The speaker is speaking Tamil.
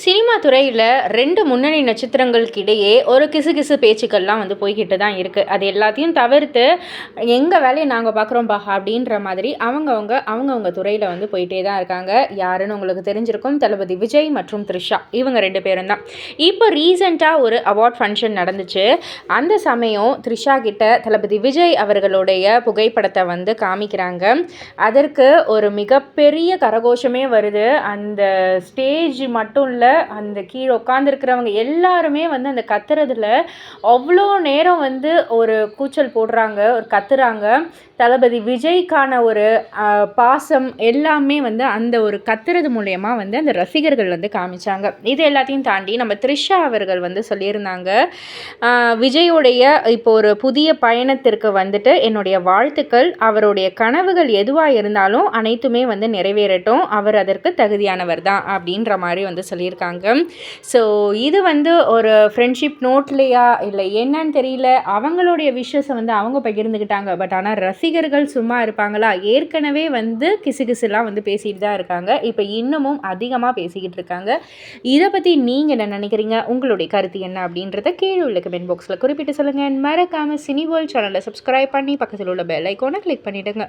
சினிமா துறையில் ரெண்டு முன்னணி நட்சத்திரங்களுக்கு இடையே ஒரு கிசுகிசு பேச்சுக்கள்லாம் வந்து போய்கிட்டு தான் இருக்குது அது எல்லாத்தையும் தவிர்த்து எங்கள் வேலையை நாங்கள் பார்க்குறோம்ப்பா அப்படின்ற மாதிரி அவங்கவுங்க அவங்கவுங்க துறையில் வந்து போயிட்டே தான் இருக்காங்க. யாருன்னு உங்களுக்கு தெரிஞ்சிருக்கும். தளபதி விஜய் மற்றும் த்ரிஷா இவங்க ரெண்டு பேரும் தான். இப்போ ரீசெண்டாக ஒரு அவார்ட் ஃபங்க்ஷன் நடந்துச்சு. அந்த சமயம் த்ரிஷா கிட்ட தளபதி விஜய் அவர்களுடைய புகைப்படத்தை வந்து காமிக்கிறாங்க. அதற்கு ஒரு மிகப்பெரிய கரகோஷமே வருது. அந்த ஸ்டேஜ் மட்டும் இல்லை அந்த கீழே உட்காந்துருக்கிறவங்க எல்லாருமே வந்து அந்த கத்துறதுல அவ்வளோ நேரம் வந்து ஒரு கூச்சல் போடுறாங்க ஒரு கத்துறாங்க. தளபதி விஜய்க்கான ஒரு பாசம் எல்லாமே வந்து அந்த ஒரு கத்துறது மூலயமா வந்து அந்த ரசிகர்கள் வந்து காமிச்சாங்க. இது எல்லாத்தையும் தாண்டி நம்ம த்ரிஷா அவர்கள் வந்து சொல்லியிருந்தாங்க விஜயோடைய இப்போ ஒரு புதிய பயணத்திற்கு வந்துட்டு என்னுடைய வாழ்த்துக்கள். அவருடைய கனவுகள் எதுவாக இருந்தாலும் அனைத்துமே வந்து நிறைவேறட்டும். அவர் அதற்கு தகுதியானவர் தான் அப்படின்ற மாதிரி வந்து சொல்லியிருந்தாங்க. சொல்லியிருக்காங்க. ஸோ இது வந்து ஒரு ஃப்ரெண்ட்ஷிப் நோட்லையா இல்லை என்னன்னு தெரியல. அவங்களுடைய விஷஸை வந்து அவங்க பகிர்ந்துக்கிட்டாங்க. பட் ஆனால் ரசிகர்கள் சும்மா இருப்பாங்களா? ஏற்கனவே வந்து கிசு கிசுலாம் வந்து பேசிகிட்டு தான் இருக்காங்க. இப்போ இன்னமும் அதிகமாக பேசிக்கிட்டு இருக்காங்க. இதை பற்றி நீங்கள் என்ன நினைக்கிறீங்க? உங்களுடைய கருத்து என்ன அப்படின்றத கீழே உள்ள கமெண்ட் பாக்ஸில் குறிப்பிட்டு சொல்லுங்கள் மறக்காமல் சினி வேர்ல்ட் சேனலை சப்ஸ்கிரைப் பண்ணி பக்கத்தில் உள்ள பெல் ஐக்கோனை கிளிக் பண்ணிவிடுங்க